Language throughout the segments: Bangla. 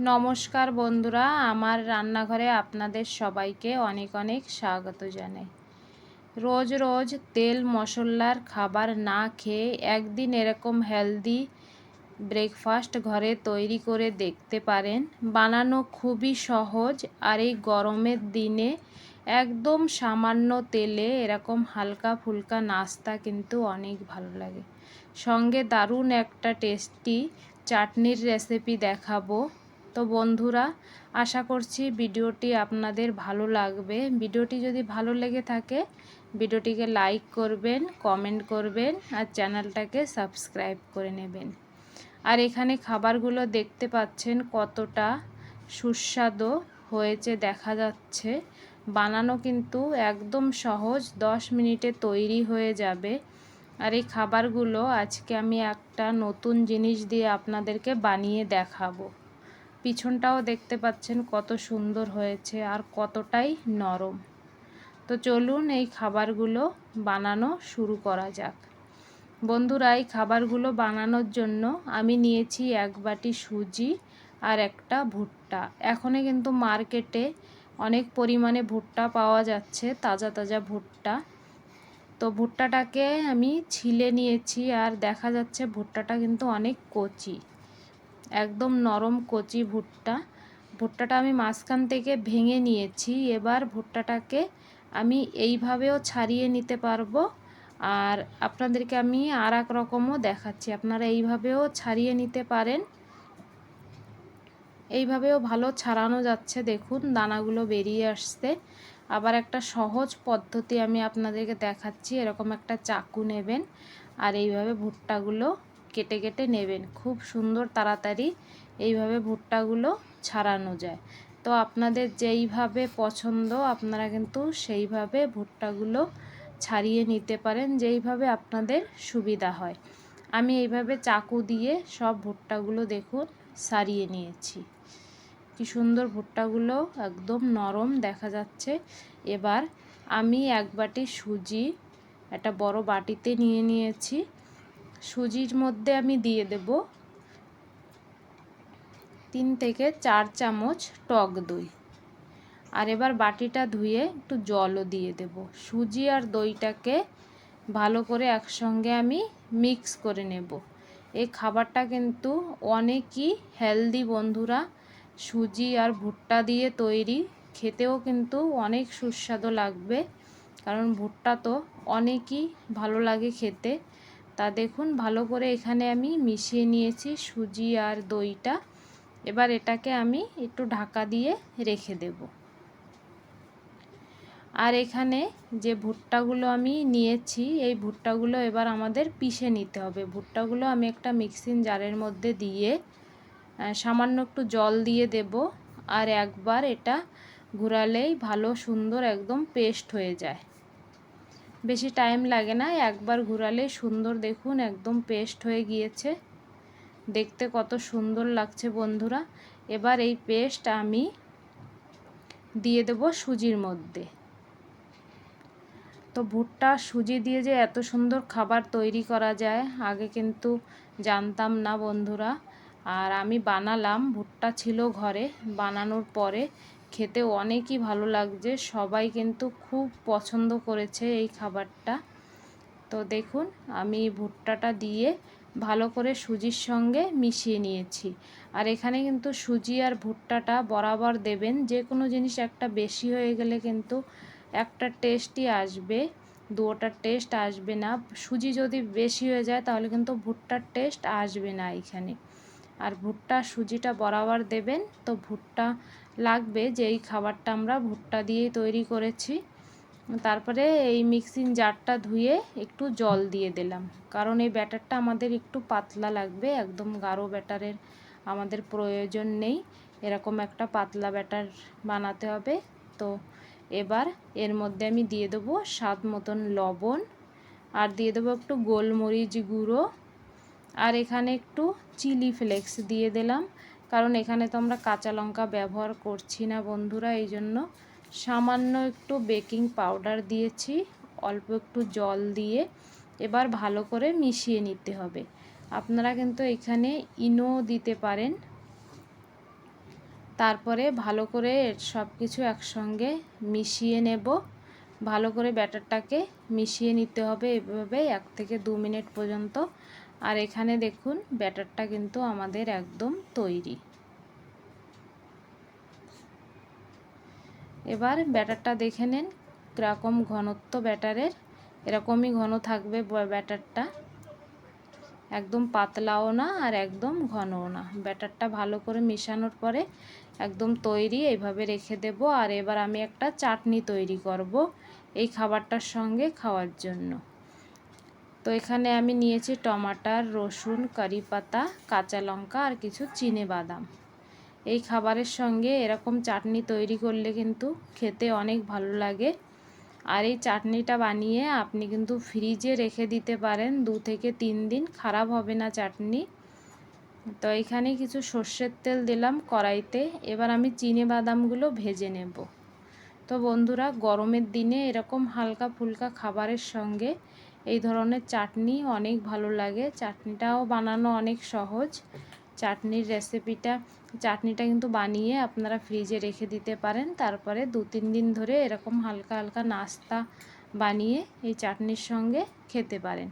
নমস্কার বন্ধুরা, আমার রান্নাঘরে আপনাদের সবাইকে অনেক অনেক স্বাগত জানাই। রোজ রোজ তেল মশলার খাবার না খেয়ে একদিন এরকম হেলদি ব্রেকফাস্ট ঘরে তৈরি করে দেখতে পারেন। বানানো খুবই সহজ আর এই গরমের দিনে একদম সামান্য তেলে এরকম হালকা ফুলকা নাস্তা কিন্তু অনেক ভালো লাগে। সঙ্গে দারুণ একটা টেস্টি চাটনির রেসিপি দেখাবো। তো বন্ধুরা, আশা করছি ভিডিওটি আপনাদের ভালো লাগবে। ভিডিওটি যদি ভালো লেগে থাকে, ভিডিওটিকে লাইক করবেন, কমেন্ট করবেন আর চ্যানেলটাকে সাবস্ক্রাইব করে নেবেন। আর এখানে খাবারগুলো দেখতে পাচ্ছেন কতটা সুস্বাদু হয়েছে, দেখা যাচ্ছে। বানানো কিন্তু একদম সহজ 10 মিনিটে তৈরি হয়ে যাবে। আর এই খাবারগুলো আজকে আমি একটা নতুন জিনিস দিয়ে আপনাদেরকে বানিয়ে দেখাবো। পিছনটাও দেখতে পাচ্ছেন কত সুন্দর হয়েছে আর কতটাই নরম। তো চলুন এই খাবারগুলো বানানো শুরু করা যাক। বন্ধুরা, এই খাবারগুলো বানানোর জন্য আমি নিয়েছি এক বাটি সুজি আর একটা ভুট্টা। এখনে কিন্তু মার্কেটে অনেক পরিমাণে ভুট্টা পাওয়া যাচ্ছে, তাজা তাজা ভুট্টা। তো ভুট্টাটাকে আমি ছিলে নিয়েছি আর দেখা যাচ্ছে ভুট্টাটা কিন্তু অনেক কচি। একদম নরম কচি ভুট্টা। ভুট্টাটা আমি মাঝখান থেকে ভেঙে নিয়েছি। এবার ভুট্টাটাকে আমি এইভাবেও ছাড়িয়ে নিতে পারব। আর আপনাদেরকে আমি আর এক রকমও দেখাচ্ছি। আপনারা এইভাবেও ছাড়িয়ে নিতে পারেন। এইভাবেও ভালো ছাড়ানো যাচ্ছে। দেখুন, দানাগুলো বেরিয়ে আসছে। আবার একটা সহজ পদ্ধতি আমি আপনাদেরকে দেখাচ্ছি। এরকম একটা চাকু নেবেন আর এইভাবে ভুট্টাগুলো কেটে কেটে নেবেন। খুব সুন্দর তাড়াতাড়ি এইভাবে ভুট্টাগুলো ছাড়ানো যায়। তো আপনাদের যেইভাবে পছন্দ আপনারা কিন্তু সেইভাবে ভুট্টাগুলো ছাড়িয়ে নিতে পারেন, যেইভাবে আপনাদের সুবিধা হয়। আমি এইভাবে চাকু দিয়ে সব ভুট্টাগুলো দেখুন, সারিয়ে নিয়েছি। কি সুন্দর ভুট্টাগুলো একদম নরম দেখা যাচ্ছে। এবার আমি এক বাটি সুজি, একটা বড় বাটিতে নিয়ে নিয়েছি। সুজির মধ্যে আমি দিয়ে দেব তিন থেকে চার চামচ টক দই। আর এবার বাটিটা ধুয়ে একটু জলও দিয়ে দেব। সুজি আর দইটাকে ভালো করে একসঙ্গে আমি মিক্স করে নেব। এই খাবারটা কিন্তু অনেকই হেলদি বন্ধুরা, সুজি আর ভুট্টা দিয়ে তৈরি। খেতেও কিন্তু অনেক সুস্বাদু লাগবে, কারণ ভুট্টা তো অনেকই ভালো লাগে খেতে। তা দেখুন, ভালো করে এখানে আমি মিশিয়ে নিয়েছি সুজি আর দইটা। এবার এটাকে আমি একটু ঢাকা দিয়ে রেখে দেব। আর এখানে যে ভুট্টাগুলো আমি নিয়েছি, এই ভুট্টাগুলো এবার আমাদের পিষে নিতে হবে। ভুট্টাগুলো আমি একটা মিক্সিং জারের মধ্যে দিয়ে সামান্য একটু জল দিয়ে দেব আর একবার এটা ঘুরালেই ভালো সুন্দর একদম পেস্ট হয়ে যায়। বেশি টাইম লাগে না, একবার ঘুরালে সুন্দর দেখুন, একদম পেস্ট হয়ে গিয়েছে। দেখতে কত সুন্দর লাগছে বন্ধুরা। এবার এই পেস্ট আমি দিয়ে দেব সুজির মধ্যে। তো ভুট্টা, সুজি দিয়ে যে এত সুন্দর খাবার তৈরি করা যায়, আগে কিন্তু জানতাম না বন্ধুরা। আর আমি বানালাম, ভুট্টা ছিল ঘরে, বানানোর পরে খেতে অনেকই ভালো লাগছে। সবাই কিন্তু খুব পছন্দ করেছে এই খাবারটা। তো দেখুন, আমি ভুট্টাটা দিয়ে ভালো করে সুজির সঙ্গে মিশিয়ে নিয়েছি। আর এখানে কিন্তু সুজি আর ভুট্টাটা বরাবর দেবেন। যে কোনো জিনিস একটা বেশি হয়ে গেলে কিন্তু একটা টেস্টই আসবে। দুটার টেস্ট আসবে না। সুজি যদি বেশি হয়ে যায়, তাহলে কিন্তু ভুট্টার টেস্ট আসবে না এখানে। আর ভুট্টা সুজিটা বরাবর দেবেন। তো ভুট্টা লাগবে যে এই খাবারটা আমরা ভুট্টা দিয়েই তৈরি করেছি। তারপরে এই মিক্সিং জারটা ধুয়ে একটু জল দিয়ে দিলাম। কারণ এই ব্যাটারটা আমাদের একটু পাতলা লাগবে, একদম গাঢ় ব্যাটারের আমাদের প্রয়োজন নেই। এরকম একটা পাতলা ব্যাটার বানাতে হবে। তো এবার এর মধ্যে আমি দিয়ে দেবো স্বাদ মতন লবণ। আর দিয়ে দেবো একটু গোলমরিচ গুঁড়ো। আর এখানে একটু চিলি ফ্লেক্স দিয়ে দিলাম। কারণ এখানে তো আমরা কাঁচা লঙ্কা ব্যবহার করছি না বন্ধুরা, এই জন্য সামান্য একটু বেকিং পাউডার দিয়েছি, অল্প একটু জল দিয়ে। এবার ভালো করে মিশিয়ে নিতে হবে। আপনারা কিন্তু এখানে ইনো দিতে পারেন। তারপরে ভালো করে সব কিছু একসঙ্গে মিশিয়ে নেব। ভালো করে ব্যাটারটাকে মিশিয়ে নিতে হবে এভাবে এক থেকে দু মিনিট পর্যন্ত। আর এখানে দেখুন, ব্যাটারটা কিন্তু আমাদের একদম তৈরি। এবার ব্যাটারটা দেখে নেন, কীরকম ঘনত্ব ব্যাটারের, এরকমই ঘন থাকবে ব্যাটারটা। একদম পাতলাও না আর একদম ঘনও না। ব্যাটারটা ভালো করে মেশানোর পরে একদম তৈরি এইভাবে রেখে দেব। আর এবার আমি একটা চাটনি তৈরি করব এই খাবারটার সঙ্গে খাওয়ার জন্য। তো এখানে আমি নিয়েছি টমাটার, রসুন কারি পাতা কাঁচা লঙ্কা আর কিছু চিনে বাদাম। এই খাবারের সঙ্গে এরকম চাটনি তৈরি করলে কিন্তু খেতে অনেক ভালো লাগে। আর এই চাটনিটা বানিয়ে আপনি কিন্তু ফ্রিজে রেখে দিতে পারেন। দু থেকে তিন দিন খারাপ হবে না চাটনি। তো এখানে কিছু সর্ষের তেল দিলাম কড়াইতে। এবার আমি চিনে বাদামগুলো ভেজে নেব। তো বন্ধুরা, গরমের দিনে এরকম হালকা ফুলকা খাবারের সঙ্গে এই ধরনের চাটনি অনেক ভালো লাগে। চাটনিটাও বানানো অনেক সহজ। চাটনির রেসিপিটা, চাটনিটা কিন্তু বানিয়ে আপনারা ফ্রিজে রেখে দিতে পারেন। তারপরে দু, তিন দিন ধরে এরকম হালকা হালকা নাস্তা বানিয়ে এই চাটনির সঙ্গে খেতে পারেন।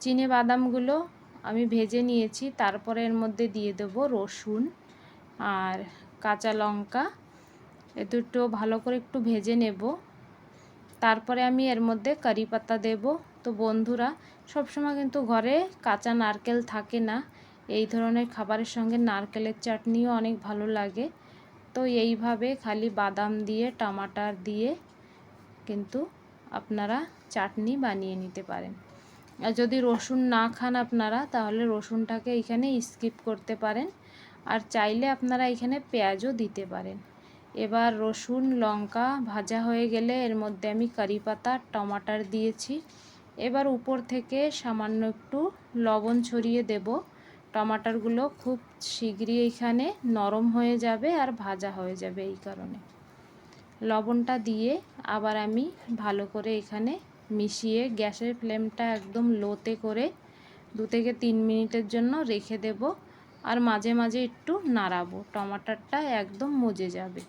চিনে বাদামগুলো আমি ভেজে নিয়েছি। তারপরে এর মধ্যে দিয়ে দেব রসুন আর কাঁচা লঙ্কা। এ দুটো ভালো করে একটু ভেজে নেব। তারপরে আমি এর মধ্যে কারি পাতা দেব। তো বন্ধুরা, সবসময় কিন্তু ঘরে কাঁচা নারকেল থাকে না। এই ধরনের খাবারের সঙ্গে নারকেলের চাটনিও অনেক ভালো লাগে। তো এইভাবে খালি বাদাম দিয়ে, টমাটার দিয়ে কিন্তু আপনারা চাটনি বানিয়ে নিতে পারেন। আর যদি রসুন না খান আপনারা, তাহলে রসুনটাকে এখানে স্কিপ করতে পারেন। আর চাইলে আপনারা এখানে পেঁয়াজও দিতে পারেন। এবার রসুন, লঙ্কা ভাজা হয়ে গেলে এর মধ্যে আমি কারি পাতা, টমাটার দিয়েছি। এবার উপর থেকে সামান্য একটু লবণ ছড়িয়ে দেব। টমাটারগুলো খুব শীঘ্রই এখানে নরম হয়ে যাবে আর ভাজা হয়ে যাবে এই কারণে। লবণটা দিয়ে আবার আমি ভালো করে এখানে মিশিয়ে গ্যাসের ফ্লেমটা একদম লোতে করে দু থেকে তিন মিনিটের জন্য রেখে দেব আর মাঝে মাঝে একটু নাড়াবো। টমাটারটা একদম মজে যাবে।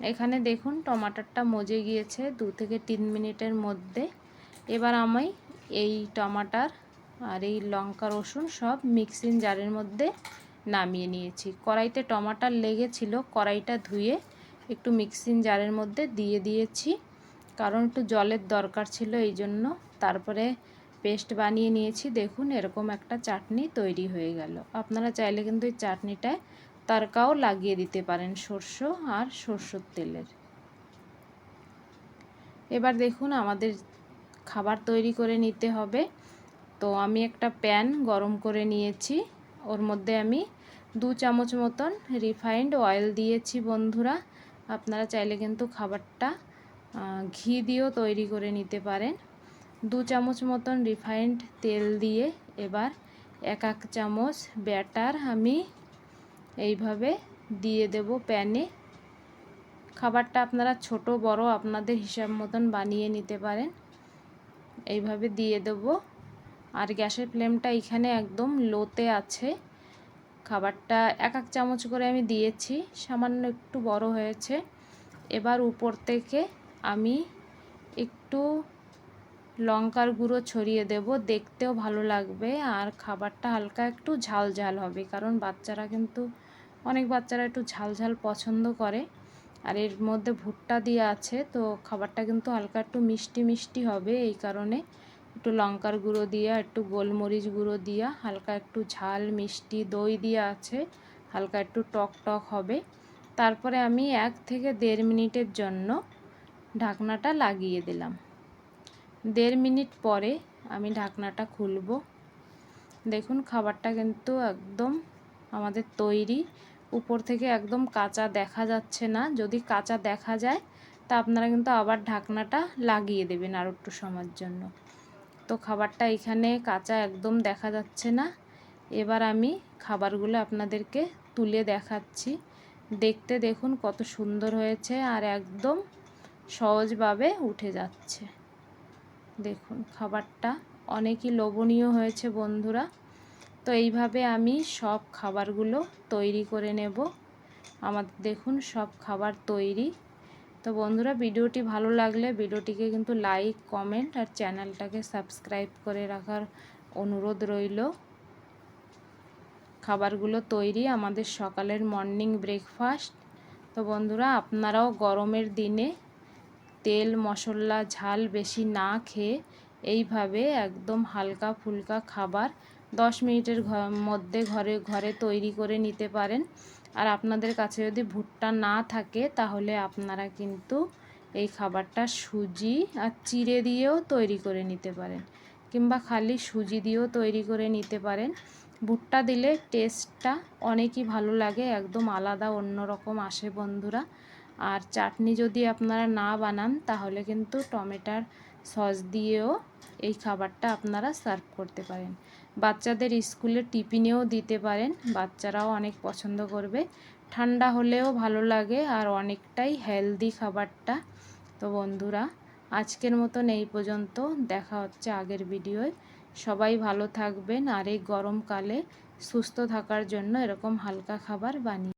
এখানে দেখুন, টমাটারটা মজে গিয়েছে দু থেকে তিন মিনিটের মধ্যে। এবার আমি এই টমাটার আর এই লঙ্কা রসুন সব মিক্সিং জারের মধ্যে নামিয়ে নিয়েছি। কড়াইতে টমাটার লেগেছিল, কড়াইটা ধুয়ে একটু মিক্সিং জারের মধ্যে দিয়ে দিয়েছি, কারণ একটু জলের দরকার ছিল এই জন্য। তারপরে পেস্ট বানিয়ে নিয়েছি, দেখুন এরকম একটা চাটনি তৈরি হয়ে গেল। আপনারা চাইলে কিন্তু এই চাটনিটায় তারকাও লাগিয়ে দিতে পারেন, সর্ষ আর সর্ষের তেলের। এবার দেখুন আমাদের খাবার তৈরি করে নিতে হবে। তো আমি একটা প্যান গরম করে নিয়েছি। ওর মধ্যে আমি দু চামচ মতন রিফাইন্ড অয়েল দিয়েছি বন্ধুরা। আপনারা চাইলে কিন্তু খাবারটা ঘি দিয়েও তৈরি করে নিতে পারেন। দু চামচ মতন রিফাইন্ড তেল দিয়ে এবার এক এক চামচ ব্যাটার আমি এইভাবে দিয়ে দেব প্যানে। খাবারটা আপনারা ছোট, বড় আপনাদের হিসাব মতন বানিয়ে নিতে পারেন। এইভাবে দিয়ে দেব। আর গ্যাসের ফ্লেমটা এখানে একদম লোতে আছে। খাবারটা এক এক চামচ করে আমি দিয়েছি, সামান্য একটু বড় হয়েছে। এবার উপর থেকে আমি একটু লঙ্কার গুঁড়ো ছড়িয়ে দেব, দেখতেও ভালো লাগবে। আর খাবারটা হালকা একটু ঝাল ঝাল হবে, কারণ বাচ্চারা কিন্তু, অনেক বাচ্চারা একটু ঝাল ঝাল পছন্দ করে। আর এর মধ্যে ভুট্টা দিয়ে আছে, তো খাবারটা কিন্তু হালকা একটু মিষ্টি মিষ্টি হবে এই কারণে। একটু লঙ্কার গুঁড়ো দিয়া একটু গোলমরিচ গুঁড়ো দিয়া হালকা একটু ঝাল, মিষ্টি, দই দিয়ে আছে, হালকা একটু টক টক হবে। তারপরে আমি এক থেকে দেড় মিনিটের জন্য ঢাকনাটা লাগিয়ে দিলাম। দেড় মিনিট পরে আমি ঢাকনাটা খুলব। দেখুন, খাবারটা কিন্তু একদম আমাদের তৈরি। উপর থেকে একদম কাঁচা দেখা যাচ্ছে না। যদি কাঁচা দেখা যায়, তা আপনারা কিন্তু আবার ঢাকনাটা লাগিয়ে দেবেন আর একটু সময়ের জন্য। তো খাবারটা এখানে কাঁচা একদম দেখা যাচ্ছে না। এবার আমি খাবারগুলো আপনাদেরকে তুলে দেখাচ্ছি। দেখতে দেখুন কত সুন্দর হয়েছে আর একদম সহজভাবে উঠে যাচ্ছে। দেখুন, খাবারটা অনেকই লোভনীয় হয়েছে বন্ধুরা। তো এইভাবে আমি সব খাবারগুলো তৈরি করে নেব। আমাদের দেখুন সব খাবার তৈরি। তো বন্ধুরা, ভিডিওটি ভালো লাগলে ভিডিওটিকে কিন্তু লাইক, কমেন্ট আর চ্যানেলটাকে সাবস্ক্রাইব করে রাখার অনুরোধ রইল। খাবারগুলো তৈরি আমাদের সকালের মর্নিং ব্রেকফাস্ট। তো বন্ধুরা, আপনারাও গরমের দিনে তেল, মশলা, ঝাল বেশি না খেয়ে এইভাবে একদম হালকা ফুলকা খাবার দশ মিনিটের মধ্যে ঘরে ঘরে তৈরি করে নিতে পারেন। আর আপনাদের কাছে যদি ভুট্টা না থাকে, তাহলে আপনারা কিন্তু এই খাবারটা সুজি আর চিড়ে দিয়েও তৈরি করে নিতে পারেন কিংবা খালি সুজি দিয়েও তৈরি করে নিতে পারেন। ভুট্টা দিলে টেস্টটা অনেকই ভালো লাগে, একদম আলাদা অন্যরকম আসে বন্ধুরা। আর চাটনি যদি আপনারা না বানান, তাহলে কিন্তু টমেটার সস দিয়েও এই খাবারটা আপনারা সার্ভ করতে পারেন। বাচ্চাদের স্কুলে টিফিনেও দিতে পারেন, বাচ্চারাও অনেক পছন্দ করবে। ঠান্ডা হলেও ভালো লাগে আর অনেকটাই হেলদি খাবারটা। তো বন্ধুরা, আজকের মতন এই পর্যন্ত। দেখা হচ্ছে আগের ভিডিওয়। সবাই ভালো থাকবেন আর এই গরমকালে সুস্থ থাকার জন্য এরকম হালকা খাবার বানিয়ে